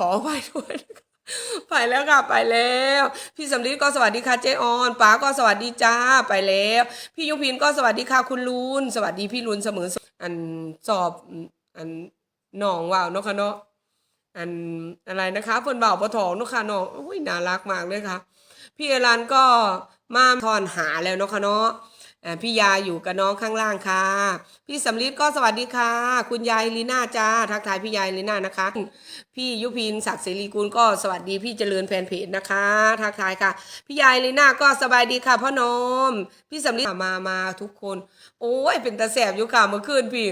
ขอไปด้วยนะคะไปแล้วค่ะไปแล้ว พี่สำลีก็สวัสดีค่ะเจออนป๋าก็สวัสดีจ้าไปแล้ว พี่ยุพินก็สวัสดีค่ะคุณลุนสวัสดีพี่ลุนเสมออันสอบอันหนองว่าวเนาะค่ะเนาะอันอะไรนะคะเพิ่นเบาปะทองเนาะค่ะเนาะอุ้ยน่ารักมากเลยค่ะ พี่เอรันก็มาทอนหาแล้วเนาะค่ะเนาะอ่า พี่ยาอยู่กับน้องข้างล่างค่ะ พี่สำลีก็สวัสดีค่ะ คุณยายลีน่าจ้าทักทายพี่ยายลีน่านะคะ พี่ยุพินศักดิ์เสรีกุลก็สวัสดีพี่เจริญแฟนเพจนะคะทักทายค่ะ พี่ยายลีน่าก็สบายดีค่ะพ่อนม พี่สำลีมามาทุกคน โอ้ยเป็นตาแสบอยู่ค่ะเมื่อคืนพี่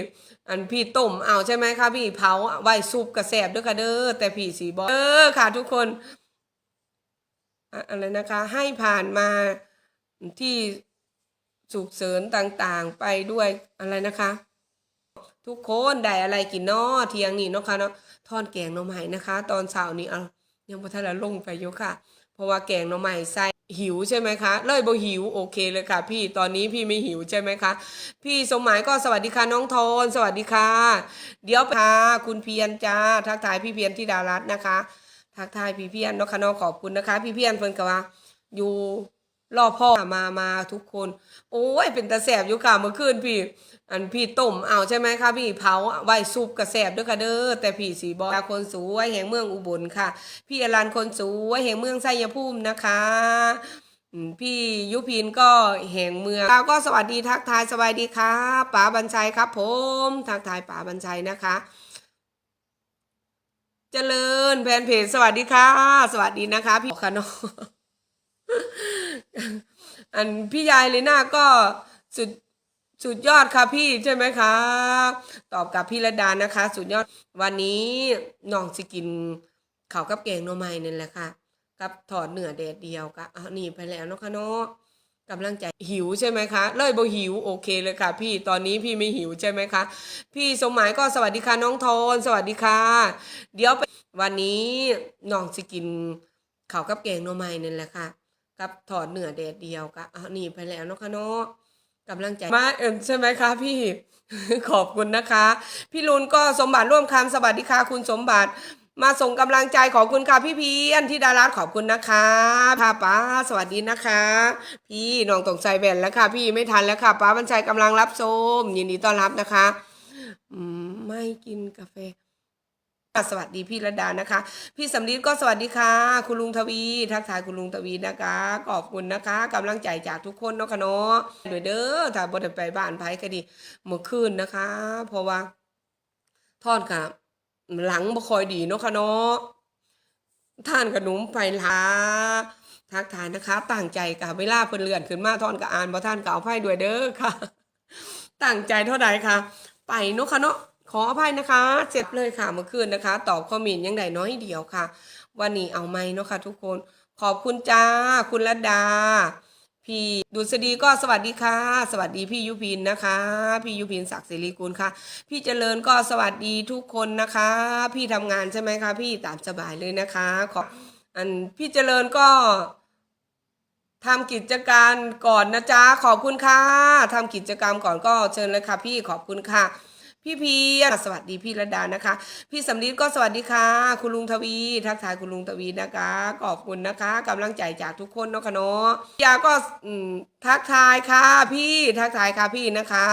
อันพี่ต้มเอาใช่ไหมคะพี่เผาไว้ซุปกระแสบด้วยค่ะเด้อแต่พี่สีบอเออค่ะ ทุกคนอะไรนะคะให้ผ่านมาที่ สุกเสริญต่างๆ ไปด้วยอะไรนะคะ ทุกคนได้อะไรกินนาะเที่ยงนี้เนาะค่ะเนาะทอดแกงหน่อไม้นะคะ ตอนเช้านี้เอายังพอทันละลงไปอยู่ค่ะ เพราะว่าแกงหน่อไม้ใส่หิวใช่ไหมคะ เลยบ่หิวโอเคเลยค่ะ พี่ตอนนี้พี่ไม่หิวใช่ไหมคะ พี่สมหมายก็สวัสดีค่ะน้องโทนสวัสดีค่ะ เดี๋ยวค่ะคุณเพียรจ้าทักทายพี่เพียรที่ดารัตนะคะ ทักทายพี่เพียรเนาะค่ะเนาะขอบคุณนะคะ พี่เพียรเพิ่นก็ว่าอยู่ รอพ่อมามาทุกคน โอ้ยเป็นตาแสบอยู่ค่ะเมื่อคืนพี่ อันพี่ต้มเอาใช่ไหมคะพี่เผาไว้ซุปกระแสบด้วยค่ะเด้อแต่พี่สีบอคนสวยแห่งเมืองอุบลค่ะ พี่อรันคนสวยแห่งเมืองไสยภูมินะคะพี่ยุพินก็แห่งเมืองเราก็สวัสดีทักทายสวัสดีค่ะป๋าบัญชัยครับ ผม ทักทายป๋าบัญชัยนะคะเจริญแฟนเพจสวัสดีค่ะ สวัสดีนะคะ พี่ค่ะเนาะ อันพี่ยายเลยน่าก็สุดสุดยอดค่ะพี่ใช่ไหมคะ ตอบกับพี่ระดานะคะ สุดยอดวันนี้น้องสิกินข้าวกับแกงหน่อไม้นี่แหละค่ะ กับถอดเนื้อแดดเดียวกะอะนี่ไปแล้วเนาะค่ะเนาะกำลังใจหิวใช่ไหมคะ เลยบ่หิวโอเคเลยค่ะ พี่ตอนนี้พี่ไม่หิวใช่ไหมคะ พี่สมหมายก็สวัสดีค่ะน้องโทน สวัสดีค่ะ เดี๋ยวไปวันนี้น้องสิกินข้าวกับแกงหน่อไม้นี่แหละค่ะ กับถอดเหนือแดดเดียวกะอะนี่ไปแล้วเนาะค่ะเนาะกำลังใจมาเอ็มใช่ไหมคะพี่ ขอบคุณนะคะ พี่ลุนก็สมบัติร่วมคำสวัสดีค่ะคุณสมบัติมาส่งกำลังใจขอบคุณค่ะพี่เพียนที่ดารัตขอบคุณนะคะป้าป้าสวัสดีนะคะ พี่น้องตกใจแบนแล้วค่ะ พี่ไม่ทันแล้วค่ะป้าบรรชัยกำลังรับชมยินดีต้อนรับนะคะอืไม่กินกาแฟ สวัสดีพี่ระดานะคะ พี่สำลีก็สวัสดีค่ะ คุณลุงทวี ทักทายคุณลุงทวีนะคะ ขอบคุณนะคะกำลังใจจากทุกคนเนาะค่ะเนาะเด้อเด้อถ้าบ่ได้ไปบ้านไผก็ดีเมื่อคืนนะคะ เพราะว่าทอดกับหลังบ่คอยดีเนาะค่ะเนาะท่านขนมไปลาทักทายนะคะตั้งใจกับเวลาเพิ่นเลื่อนขึ้นมาทอนกับอ่านบ่ท่านก็เอาไพ่ด้วยเด้อค่ะตั้งใจเท่าใดค่ะ ไปเนาะค่ะเนาะ ขออภัยนะคะเสร็จเลยค่ะเมื่อคืนนะคะ ตอบคอมเมนต์ยังได้น้อยเดียวค่ะ วันนี้เอาไหมเนาะค่ะทุกคน ขอบคุณจ้า คุณรัดา พี่ดุษฎีก็สวัสดีค่ะ สวัสดีพี่ยุพินนะคะ พี่ยุพินศักดิ์ศิริกุลค่ะ พี่เจริญก็สวัสดีทุกคนนะคะ พี่ทำงานใช่ไหมคะพี่ตามสบายเลยนะคะ ขออันพี่เจริญก็ทำกิจการก่อนนะจ๊ะขอบคุณค่ะทำกิจกรรมก่อนก็เชิญเลยค่ะพี่ขอบคุณค่ะ พี่เพียรสวัสดีพี่ระดานะคะ พี่สำลีก็สวัสดีค่ะ คุณลุงทวี ทักทายคุณลุงทวีนะคะขอบคุณนะคะกำลังใจจากทุกคนเนาะค่ะเนาะยาก็อืมทักทายค่ะ พี่ทักทายค่ะพี่นะคะ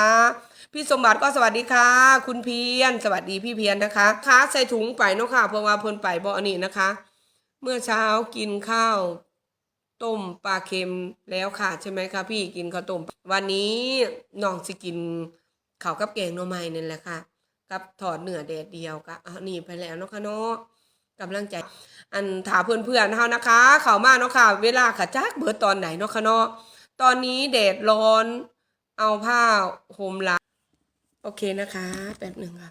พี่สมบัติก็สวัสดีค่ะ คุณเพียรสวัสดีพี่เพียรนะคะค้าใส่ถุงไปเนาะค่ะเพราะว่าเพิ่นไปบ่อันนี้นะคะ เมื่อเช้ากินข้าว ต้มปลาเค็มแล้วค่ะ ใช่ไหมคะพี่กินข้าวต้ม วันนี้น้องสิกิน เขากับแกงหน่อไม้นี่แหละค่ะ กับถอดเนื้อแดดเดียวกะอะนี่ไปแล้วเนาะค่ะเนาะกำลังใจ อันถามเพื่อนๆเฮานะคะ เข้ามาเนาะค่ะ เวลาค่ะจักเบิดตอนไหนเนาะค่ะเนาะตอนนี้แดดร้อน เอาผ้าห่มลังโอเคนะคะ แป๊บหนึ่งค่ะ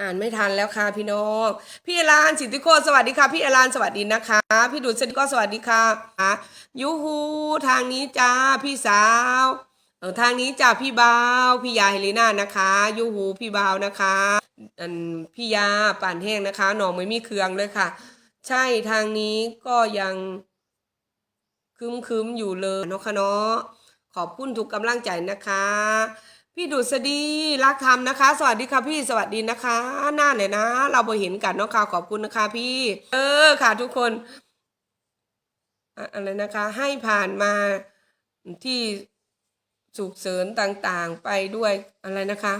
อ่านไม่ทันแล้วค่ะพี่น้อง พี่อลานสิทธิโคสวัสดีค่ะ พี่อลานสวัสดีนะคะ พี่ดุษฎีก็สวัสดีค่ะยูฮูทางนี้จ้าพี่สาว ทางนี้จ้าพี่บาวพี่ยาเฮเลน่านะคะยูฮูพี่บาวนะคะอันพี่ยาป่านแห้งนะคะหนองไม่มีเครืองเลยค่ะ ใช่ทางนี้ก็ยังคึมคึมอยู่เลยเนาะคะเนาะขอบคุณทุกกำลังใจนะคะ พี่ดุษฎีรักธรรมนะคะ สวัสดีค่ะพี่สวัสดีนะคะ หน้าเลยนะ เราไปเห็นกันเนาะค่ะขอบคุณนะคะ พี่ เออค่ะ ทุกคนออะไรนะคะ ให้ผ่านมาที่ สุกเสริญต่างๆ ไปด้วยอะไรนะคะ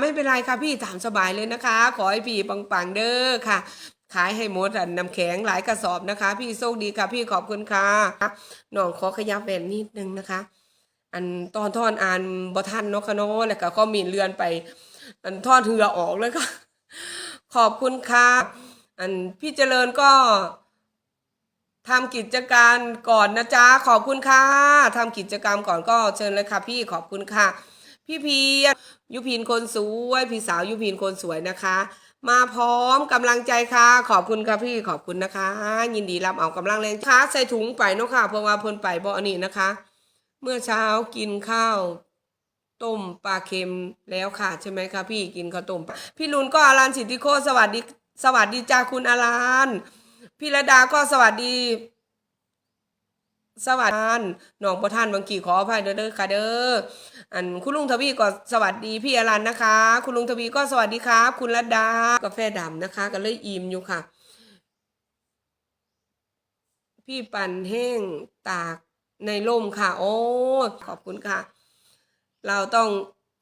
ไม่เป็นไรค่ะพี่ถามสบายเลยนะคะ ขอให้พี่ปังๆเด้อค่ะ ขายให้หมดอันน้ำแข็งหลายกระสอบนะคะ พี่โชคดีค่ะพี่ขอบคุณค่ะน้องขอขยับแหวนนิดนึงนะคะ อันตอนท่อนอ่านบ่ทันเนาะค่ะเนาะแล้วก็ก็มีเลือนไป อันทอดเหือออกเลยค่ะ ขอบคุณค่ะอันพี่เจริญก็ ทำกิจการก่อนนะจ๊ะขอบคุณค่ะทำกิจกรรมก่อนก็เชิญเลยค่ะ พี่ขอบคุณค่ะ พี่พียุพินคนสวยพี่สาวยุพินคนสวยนะคะ มาพร้อมกำลังใจค่ะ ขอบคุณค่ะพี่ขอบคุณนะคะ ยินดีรับเอากำลังแรงค้าใส่ถุงไปเนาะค่ะเพราะว่าเพิ่นไปบ่อนนี้นะคะ เมื่อเช้ากินข้าวต้มปลาเค็มแล้วค่ะใช่ไหมคะพี่กินข้าวต้มปลาพี่ลุนก็อารันสิทธิโคสวัสดีสวัสดีจ้าคุณอารัน พี่ระดาก็สวัสดี สวัสดีน้องประท่านบางกีขออภัยเด้อเด้อค่ะเด้ออันคุณลุงทวีก็สวัสดีพี่อรันนะคะ คุณลุงทวีก็สวัสดีครับ คุณระดากาแฟดำนะคะ ก็เลยอิ่มอยู่ค่ะ พี่ปั่นแห้งตากในร่มค่ะ โอ้ขอบคุณค่ะ เราต้อง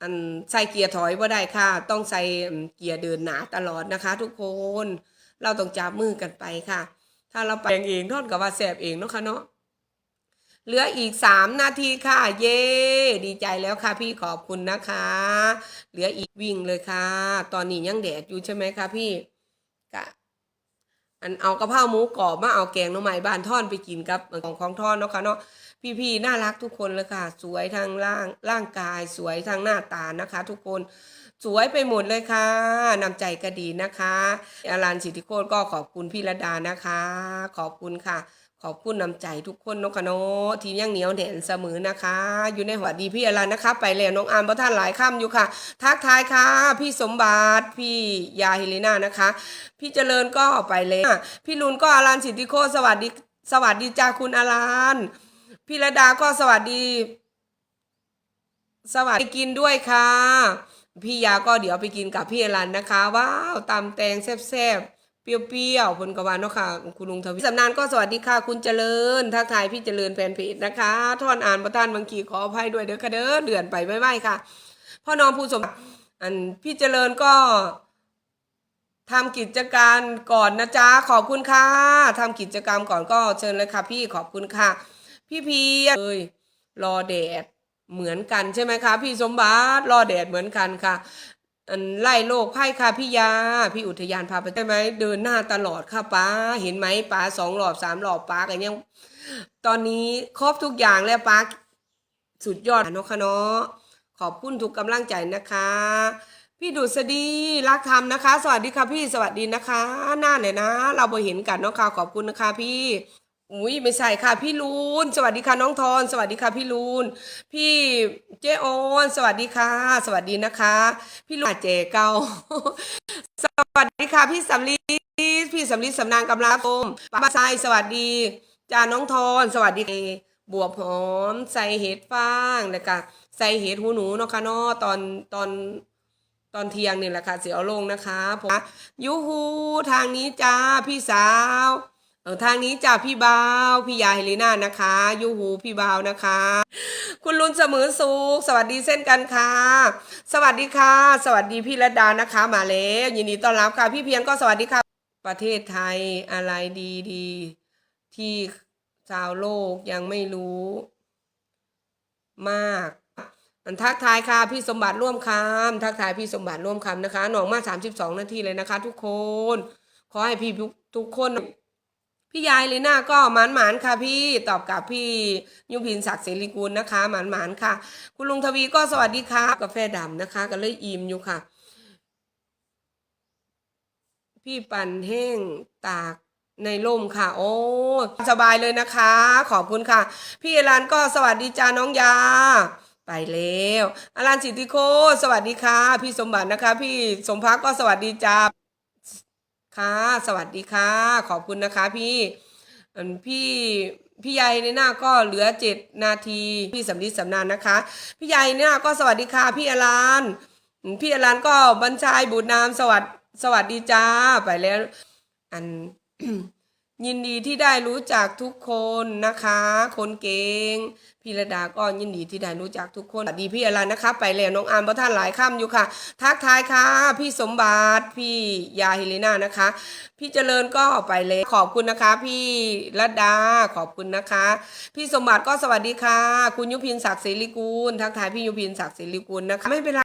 อันใส่เกียร์ถอยว่าได้ค่ะ ต้องใส่เกียร์เดินหนาตลอดนะคะ ทุกคน เราต้องจับมือกันไปค่ะ ถ้าเราแปลงเองทอดกับว่าแสบเองเนาะค่ะเนาะเหลืออีกสามนาทีค่ะ เย้ดีใจแล้วค่ะพี่ขอบคุณนะคะ เหลืออีกวิ่งเลยค่ะ ตอนนี้ยังแดดอยู่ใช่ไหมคะพี่กะอันเอากระเพราหมูกรอบมาเอาแกงน่อไม้บ้านท่อนไปกินกับของของท่อนเนาะค่ะเนาะ พี่ๆน่ารักทุกคนเลยค่ะ สวยทางร่างร่างกาย สวยทางหน้าตานะคะ ทุกคนสวยไปหมดเลยค่ะนำใจก็ดีนะคะอารันสิทธิโคตรก็ขอบคุณพี่ระดานะคะ ขอบคุณค่ะ ขอบคุณนำใจทุกคนนาะค่ะนทีมยังเหนียวแน่นเสมอนะคะ อยู่ในหัวดีพี่อารันนะคะ ไปแล้วน้องอามพระท่านหลายค่ำอยู่ค่ะ ทักทายค่ะ พี่สมบัติพี่ยาฮิเลนานะคะ พี่เจริญก็ไปเลยพี่ลุนก็อารันสิทธิโคตรสวัสดี สวัสดีจ้าคุณอารัน พี่ระดาก็สวัสดี สวัสดีกินด้วยค่ะ พี่ยาก็เดี๋ยวไปกินกับพี่อรันนะคะ ว้าวตำแตงแซ่บๆเปรี้ยวๆพนกวานเนาะค่ะ คุณลุงทวีสำนานก็สวัสดีค่ะ คุณเจริญทักทายพี่เจริญแฟนเพจนะคะท่อนอ่านประทานบางกีขออภัยด้วยเด้อค่ะเด้อเดือนไปไม่ไหวค่ะพ่อน้องผู้สมอันพี่เจริญก็ทำกิจการก่อนนะจ๊ะขอบคุณค่ะทำกิจกรรมก่อนก็เชิญเลยค่ะพี่ขอบคุณค่ะ พี่พีเอ้ยรอแดดเหมือนกันใช่ไหมคะ พี่สมบัติรอแดดเหมือนกันค่ะไล่โลกไพ่ค่ะพี่ยา พี่อุทยานพาไปได้ไหมเดินหน้าตลอดค่ะป้าเห็นไหมป้าสองรอบสามรอบป้ากันยัง ตอนนี้ครบทุกอย่างแล้วป้าสุดยอดเนาะค่ะเนาะขอบคุณทุกกำลังใจนะคะ พี่ดุษฎีรักธรรมนะคะ สวัสดีค่ะพี่สวัสดีนะคะ หน้าเนี่ยนะ เราไปเห็นกันเนาะค่ะขอบคุณนะคะพี่ อุ้ยไม่ใช่ค่ะพี่ลูน สวัสดีค่ะน้องทอน สวัสดีค่ะพี่ลูน พี่เจโอนสวัสดีค่ะ สวัสดีนะคะ พี่ลูนเจเกาสวัสดีค่ะพี่สำลีพี่สำลีสำนางกำลาโกมป้าไซสวัสดีจ้าน้องทอนสวัสดีบวบหอมใส่เห็ดฟางแล้วก็ใส่เห็ดหูหนูเนาะค่ะเนาะตอนตอนตอนเที่ยงนี่แหละค่ะเสียเอาลงนะคะผมยูฮูทางนี้จ้าพี่สาว ทางนี้จ้าพี่บาวพี่ยาเฮเลนานะคะยูหูพี่บาวนะคะ คุณลุนเสมอสุขสวัสดีเส้นกันค่ะ สวัสดีค่ะ สวัสดีพี่ระดานะคะ มาแล้วยินดีต้อนรับค่ะ พี่เพียงก็สวัสดีค่ะ ประเทศไทยอะไรดีดีๆที่ชาวโลกยังไม่รู้ มากอันทักทายค่ะ พี่สมบัติร่วมคำทักทายพี่สมบัติร่วมคำนะคะหนองมาสามสิบสองนาทีเลยนะคะ ทุกคน ขอให้พี่ทุกคน พี่ยายลีน่าก็หมานหมานค่ะพี่ตอบกับพี่ยุพินศักดิ์เสรีกุลนะคะหมานหมานค่ะ คุณลุงทวีก็สวัสดีค่ะกาแฟดำนะคะ ก็เลยอิ่มอยู่ค่ะ พี่ปั่นแห้งตากในร่มค่ะ โอ้สบายเลยนะคะ ขอบคุณค่ะ พี่อรันก็สวัสดีจ้าน้องยา ไปแล้วอรันสิทธิโคสวัสดีค่ะ พี่สมบัตินะคะ พี่สมพักก็สวัสดีจ้า ค่ะ สวัสดีค่ะ ขอบคุณนะคะพี่พี่พี่ใหญ่ในหน้าก็เหลือเจ็ดนาทีพี่สำลีสำนานนะคะ พี่ใหญ่ในหน้าก็สวัสดีค่ะพี่อลานพี่อลานก็บรรชายบุตรนามสวัสดสวัสดีจ้าไปแล้ว อัน ยินดีที่ได้รู้จักทุกคนนะคะ คนเก่งพี่ระดาก็ยินดีที่ได้รู้จักทุกคนสวัสดีพี่อลันนะคะ ไปแล้วน้องอามพระท่านหลายค่ำอยู่ค่ะ ทักทายค่ะ พี่สมบัติพี่ยาฮิเลนานะคะ พี่เจริญก็ไปเลยขอบคุณนะคะ พี่ระดาขอบคุณนะคะ พี่สมบัติก็สวัสดีค่ะ คุณยุพินศักดิ์ศิริกูลทักทายพี่ยุพินศักดิ์ศิริกูลนะคะไม่เป็นไร